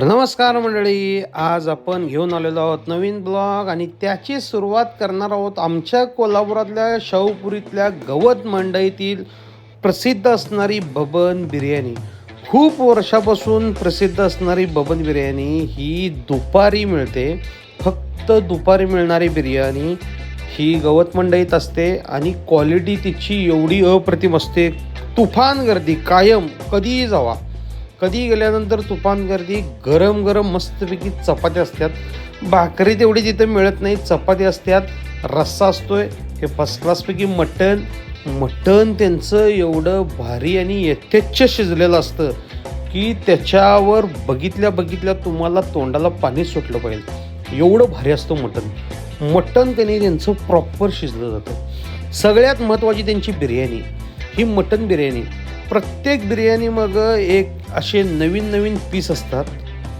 तर नमस्कार मंडळी आज आपण घेऊन आलेलो आहोत नवीन ब्लॉग आणि त्याची सुरुवात करणार आहोत आमच्या कोल्हापुरातल्या शाहूपुरीतल्या गवत मंडईतील प्रसिद्ध असणारी बबन बिर्याणी. खूप वर्षापासून प्रसिद्ध असणारी बबन बिर्याणी ही दुपारी मिळते. फक्त दुपारी मिळणारी बिर्याणी ही गवत मंडईत असते आणि क्वालिटी तिची एवढी अप्रतिम असते. तुफान गर्दी कायम कधीही जावा. कधी गेल्यानंतर तुफान गर्दी गरम गरम मस्तपैकी चपात्या असतात. भाकरी तेवढी तिथे मिळत नाही चपाती असतात. रस्सा असतोय हे फर्स्ट क्लासपैकी मटण. मटण त्यांचं एवढं भारी आणि यथेच्छ शिजलेलं असतं की त्याच्यावर बघितल्या बघितल्या तुम्हाला तोंडाला पाणी सुटलं पाहिजे. एवढं भारी असतं मटण. मटण त्यांनी त्यांचं प्रॉपर शिजलं जातं. सगळ्यात महत्त्वाची त्यांची बिर्याणी. ही मटण बिर्याणी. प्रत्येक बिर्याणी मग एक असे नवीन नवीन पीस असतात.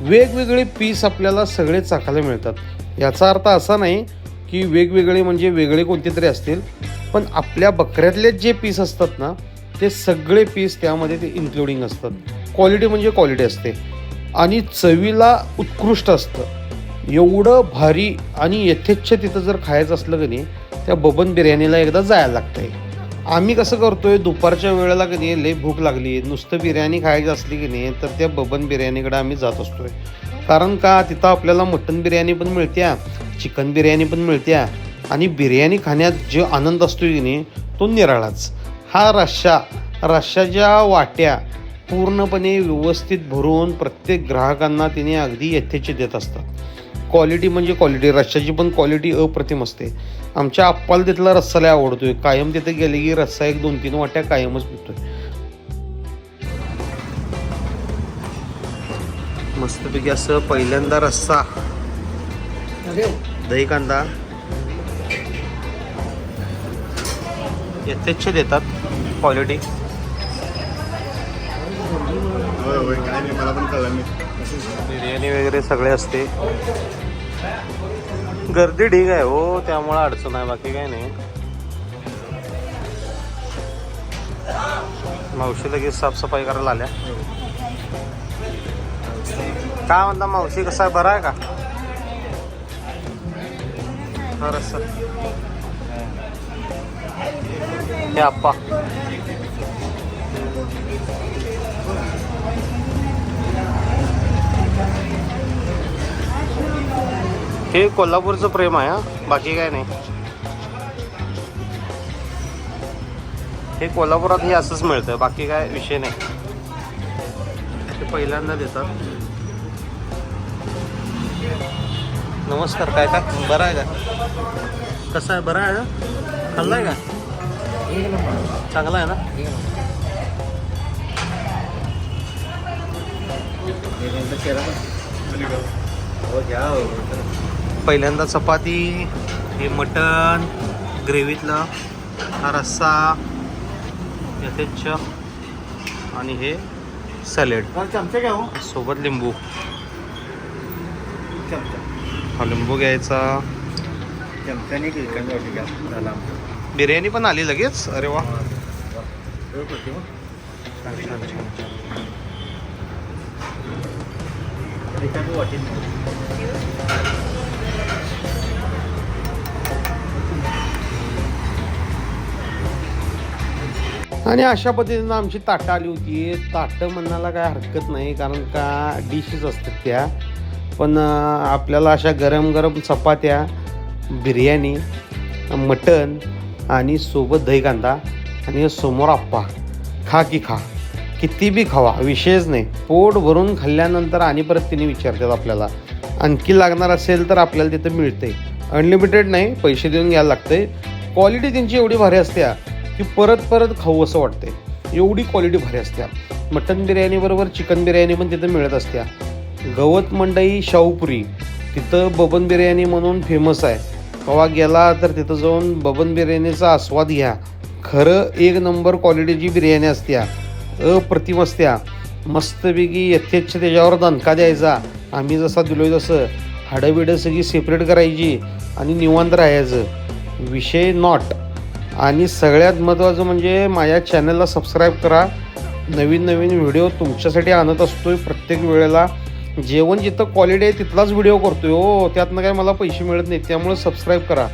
वेगवेगळे पीस आपल्याला सगळे चाकायला मिळतात. याचा अर्थ असा नाही की वेगवेगळे म्हणजे वेगळे कोणते तरी असतील पण आपल्या बकऱ्यातले जे पीस असतात ना ते सगळे पीस त्यामध्ये ते इन्क्लुडिंग असतात. क्वालिटी म्हणजे क्वालिटी असते. आणि चवीला उत्कृष्ट असतं. एवढं भारी आणि यथेच्छ तिथं जर खायचं असलं की नाही त्या बबन बिर्याणीला एकदा जायला लागतं आहे आम्ही कसं करतोय दुपारच्या वेळेला की नाही लई भूक लागली. नुसतं बिर्याणी खायची असली की नाही तर त्या बबन बिर्याणीकडे आम्ही जात असतोय. कारण का तिथं आपल्याला मटन बिर्याणी पण मिळत्या चिकन बिर्याणी पण मिळत्या आणि बिर्याणी खाण्यात जो आनंद असतो की नाही तो निराळाच. हा रश्शा रश्शाच्या वाट्या पूर्णपणे व्यवस्थित भरून प्रत्येक ग्राहकांना तिने अगदी यथेचे देत असतात. क्वालिटी म्हणजे क्वालिटी रश्श्याची पण क्वालिटी अप्रतिम असते. आमच्या आप्पाला तिथला रस्सा लय आवडतोय. कायम तिथे गेले की रस्सा एक दोन तीन वाट्या कायमच पितोय मस्तपैकी असं पहिल्यांदा रस्सा. दही कांदा यथेच्छ देतात क्वालिटी मला पण कळलं नाही. बिर्याणी वगैरे सगळे असते. गर्दी ठीक आहे हो त्यामुळे अडचण आहे बाकी काय नाही. मावशी लगेच साफसफाई करायला आल्या. काय म्हणता मावशी कसा आहे? बरा आहे का? बरं सर. हे आप्पा. हे कोल्हापूरचं प्रेम आहे हा. बाकी काय नाही. हे कोल्हापुरात हे असंच मिळतं बाकी काय विषय नाही. ते पहिल्यांदा देतात. नमस्कार काय काय बरं आहे का? कसं आहे? बरं आहे ना? खाल्लाय का? चांगला आहे ना? पहिल्यांदा चपाती हे मटण ग्रेव्हीतलं हा रस्सा यथेच्छ आणि हे सॅलेड. चमचे घ्या हो. सोबत लिंबू. चमचा. हा लिंबू घ्यायचा. बिर्याणी पण आली लगेच? अरे वा. आणि अशा पद्धतीनं आमची ताटं आली होती. ताटं म्हणायला काय हरकत नाही कारण का डिशेस असतात त्या. पण आपल्याला अशा गरम गरम चपात्या बिर्याणी मटण आणि सोबत दही कांदा आणि समोर आप्पा. खा की खा. किती बी खावा विशेष नाही. पोट भरून खाल्ल्यानंतर आणि परत तिने विचारतात आपल्याला. आणखी लागणार असेल तर आपल्याला तिथं मिळते अनलिमिटेड नाही पैसे देऊन घ्यायला लागते क्वालिटी त्यांची एवढी भारी असत्या की परत परत खाऊ असं वाटते एवढी क्वालिटी भारी असत्या. मटन बिर्याणीबरोबर चिकन बिर्याणी पण तिथं मिळत असत्या. गवत मंडई शाहूपुरी. तिथं बबन बिर्याणी म्हणून फेमस आहे. कवा गेला तर तिथं जाऊन बबन बिर्याणीचा आस्वाद घ्या. खरं एक नंबर क्वालिटीची बिर्याणी असत्या. अप्रतिम असत्या मस्तपैकी यथेच्छ त्याच्यावर दणका द्यायचा आम्ही जसा दिलोय तसं. हाडं बिडं सगळी सेपरेट करायची आणि निवांत राहायचं. विषय नॉट आणि सगळ्यात महत्त्वाचं म्हणजे माझ्या चॅनलला सबस्क्राईब करा. नवीन नवीन व्हिडिओ तुमच्यासाठी आणत असतोय प्रत्येक वेळेला. जेवण जिथं क्वालिटी आहे तिथलाच व्हिडिओ करतोय. हो त्यातनं काय मला पैसे मिळत नाही त्यामुळे सबस्क्राईब करा.